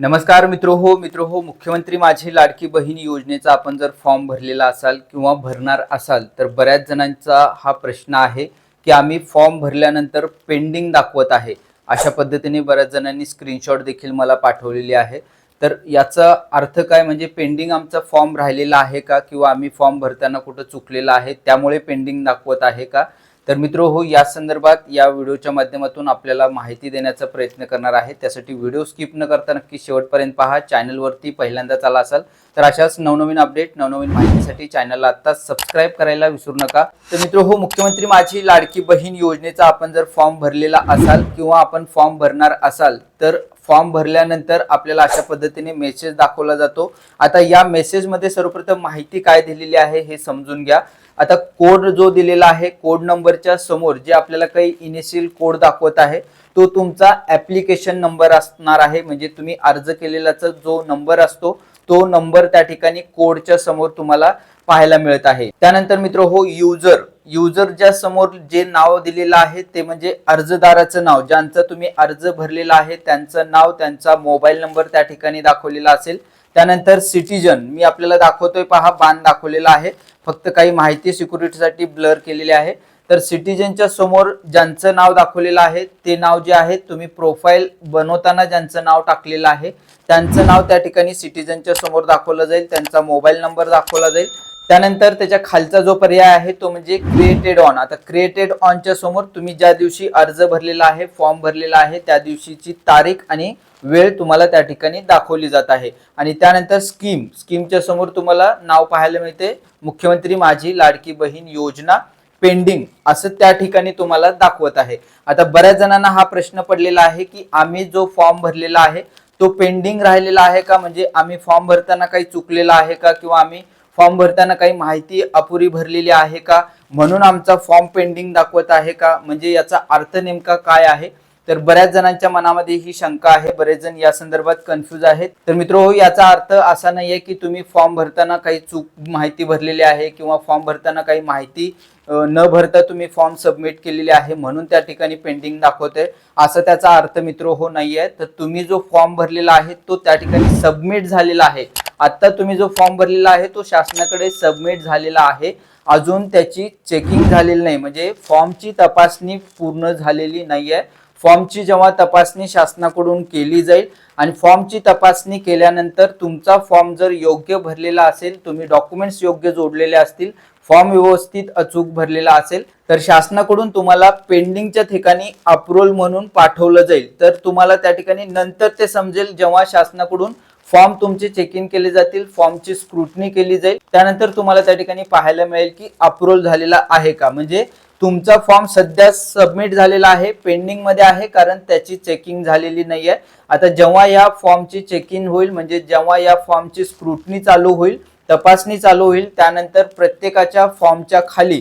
नमस्कार मित्र हो मित्र हो मुख्यमंत्री माझी लाडकी बहीण योजनेचा आपण जर फॉर्म भरलेला असाल किंवा भरणार असाल तर बऱ्याच जणांचा हा प्रश्न आहे की आम्ही फॉर्म भरल्यानंतर पेंडिंग दाखवत आहे. अशा पद्धतीने बऱ्याच जणांनी स्क्रीनशॉट देखील मला पाठवलेली आहे. तर याचा अर्थ काय म्हणजे पेंडिंग आमचा फॉर्म राहिलेला आहे का किंवा आम्ही फॉर्म भरताना कुठं चुकलेला आहे त्यामुळे पेंडिंग दाखवत आहे का? तर मित्र हो या संदर्भात या व्हिडिओच्या माध्यमातून आपल्याला माहिती देण्याचा प्रयत्न करणार आहे. त्यासाठी व्हिडिओ स्किप न करता नक्की शेवटपर्यंत पहा. चॅनलवरती पहिल्यांदाच आला असाल तर अशाच नवनवीन अपडेट नवनवीन माहितीसाठी चॅनलला आता सबस्क्राईब करायला विसरू नका. तर मित्र हो मुख्यमंत्री माझी लाडकी बहीण योजनेचा आपण जर फॉर्म भरलेला असाल किंवा आपण फॉर्म भरणार असाल तर फॉर्म भरल्यानंतर आपल्याला अशा पद्धतीने मेसेज दाखवला जातो. आता या मेसेजमध्ये सर्वप्रथम माहिती काय दिलेली आहे हे समजून घ्या. आता कोड जो दिलेला आहे कोड नंबरच्या समोर जे आपल्याला काही इनिशियल कोड दाखवत आहे तो तुमचा ऍप्लिकेशन नंबर असणार आहे. म्हणजे तुम्ही अर्ज केलेलाचा जो नंबर असतो तो नंबर त्या ठिकाणी कोडच्या समोर तुम्हाला पाहायला मिळत आहे. त्यानंतर मित्र हो युजर युजरच्या समोर जे नाव दिलेलं आहे ते म्हणजे अर्जदाराचं नाव. ज्यांचं तुम्ही अर्ज भरलेला आहे त्यांचं नाव त्यांचा मोबाईल नंबर त्या ठिकाणी दाखवलेला असेल. त्यानंतर सिटीजन मी आपल्याला दाखवतोय पहा बाण दाखवलेला आहे. फक्त काही माहिती सिक्युरिटीसाठी ब्लर केलेली आहे. तर सिटीजनच्या समोर ज्यांचं नाव दाखवलेलं आहे ते नाव जे आहे तुम्ही प्रोफाईल बनवताना ज्यांचं नाव टाकलेलं आहे त्यांचं नाव त्या ठिकाणी सिटीजनच्या समोर दाखवलं जाईल. त्यांचा मोबाईल नंबर दाखवला जाईल. त्यानंतर त्याच्या खालचा जो पर्याय आहे तो म्हणजे क्रिएटेड ऑन आता क्रिएटेड ऑनच्या समोर तुम्ही ज्या दिवशी अर्ज भरलेला आहे फॉर्म भरलेला आहे त्या दिवशीची तारीख आणि वेळ तुम्हाला त्या ठिकाणी दाखवली जात आहे. आणि त्यानंतर स्कीम स्कीमच्या समोर तुम्हाला नाव पाहायला मिळते. मुख्यमंत्री माझी लाडकी बहीण योजना पेंडिंग असं त्या ठिकाणी तुम्हाला दाखवत आहे. आता बऱ्याच जणांना हा प्रश्न पडलेला आहे की आम्ही जो फॉर्म भरलेला आहे तो पेंडिंग राहिलेला आहे का? म्हणजे आम्ही फॉर्म भरताना काही चुकलेला आहे का? किंवा आम्ही फॉर्म भरताना काही माहिती अपुरी भरलेली आहे का? म्हणून आमचा फॉर्म पेंडिंग दाखवत आहे का? म्हणजे याचा अर्थ नेमका काय आहे? तर बऱ्याच जणांच्या मनामध्ये ही शंका आहे बरेच जण या संदर्भात कन्फ्युज आहेत. तर मित्र हो याचा अर्थ असा नाहीये की तुम्ही फॉर्म भरताना काही चूक माहिती भरलेली आहे किंवा फॉर्म भरताना काही माहिती न भरता तुम्ही फॉर्म सबमिट केलेली आहे म्हणून त्या ठिकाणी पेंडिंग दाखवते असं त्याचा अर्थ मित्र हो नाही आहे तर तुम्ही जो फॉर्म भरलेला आहे तो त्या ठिकाणी सबमिट झालेला आहे. आत्ता तुम्ही जो फॉर्म भरलेला आहे तो शासनाकडे सबमिट झालेला आहे. अजून त्याची चेकिंग झालेली नाही. म्हणजे फॉर्मची तपासणी पूर्ण झालेली नाही आहे फॉर्मची जेव्हा तपासणी शासनाकडून केली जाईल आणि फॉर्मची तपासणी केल्यानंतर तुमचा फॉर्म जर योग्य भरलेला असेल तुम्ही डॉक्युमेंट्स योग्य जोडलेले असतील फॉर्म व्यवस्थित अचूक भरलेला असेल तर शासनाकडून तुम्हाला पेंडिंगच्या ठिकाणी अप्रुव्हल म्हणून पाठवलं जाईल. तर तुम्हाला त्या ठिकाणी नंतर ते समजेल जेव्हा शासनाकडून फॉर्म तुमचे चेक इन केले जातील फॉर्मची स्क्रुटनी केली जाईल. त्यानंतर तुम्हाला त्या ठिकाणी पाहायला मिळेल की अप्रुव्हल झालेला आहे का. म्हणजे तुमचा फॉर्म सध्या सबमिट झालेला आहे पेंडिंगमध्ये आहे कारण त्याची चेकिंग झालेली नाही आहे आता जेव्हा या फॉर्मची चेकिंग होईल म्हणजे जेव्हा या फॉर्मची स्क्रुटनी चालू होईल तपासणी चालू होईल त्यानंतर प्रत्येकाच्या फॉर्मच्या खाली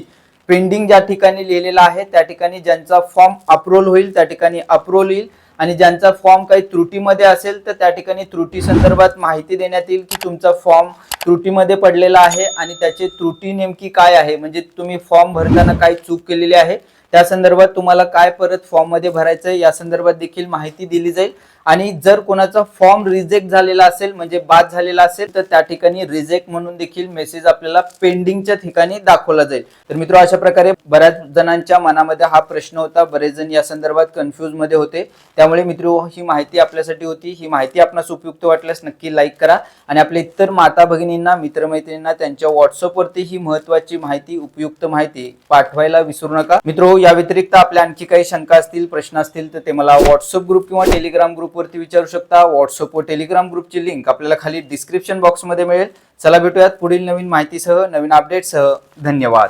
पेंडिंग ज्या ठिकाणी लिहिलेला आहे त्या ठिकाणी ज्यांचा फॉर्म अप्रूव्हल होईल त्या ठिकाणी अप्रूव्हल येईल आणि ज्यांचा फॉर्म काही त्रुटीमध्ये असेल तर त्या ठिकाणी त्रुटी संदर्भात माहिती देण्यात येईल की तुमचा फॉर्म त्रुटीमध्ये पडलेला आहे आणि त्याची त्रुटी नेमकी काय आहे. म्हणजे तुम्ही फॉर्म भरताना काही चूक केलेली आहे. त्या संदर्भात तुम्हाला काय परत फॉर्ममध्ये भरायचं या संदर्भात देखील माहिती दिली जाईल. आणि जर कोणाचा फॉर्म रिजेक्ट झालेला असेल म्हणजे बाद झालेला असेल तर त्या ठिकाणी रिजेक्ट म्हणून देखील मेसेज आपल्याला पेंडिंगच्या ठिकाणी दाखवला जाईल. तर मित्र अशा प्रकारे बऱ्याच जणांच्या मनामध्ये हा प्रश्न होता. बरेच जण या संदर्भात कन्फ्युजमध्ये होते. त्यामुळे मित्र ही माहिती आपल्यासाठी होती. ही माहिती आपणास उपयुक्त वाटल्यास नक्की लाईक करा. आणि आपल्या इतर माता भगिनींना मित्रमैत्रिणींना त्यांच्या व्हॉट्सअपवरती ही महत्वाची माहिती उपयुक्त माहिती पाठवायला विसरू नका. मित्र या व्यतिरिक्त आपल्या आणखी काही शंका असतील प्रश्न असतील तर ते मला व्हॉट्सअप ग्रुप किंवा टेलिग्राम ग्रुपवरती विचारू शकता. व्हॉट्सअप व टेलिग्राम ग्रुपची लिंक आपल्याला खाली डिस्क्रिप्शन बॉक्समध्ये मिळेल. चला भेटूयात पुढील नवीन माहितीसह नवीन अपडेटसह धन्यवाद.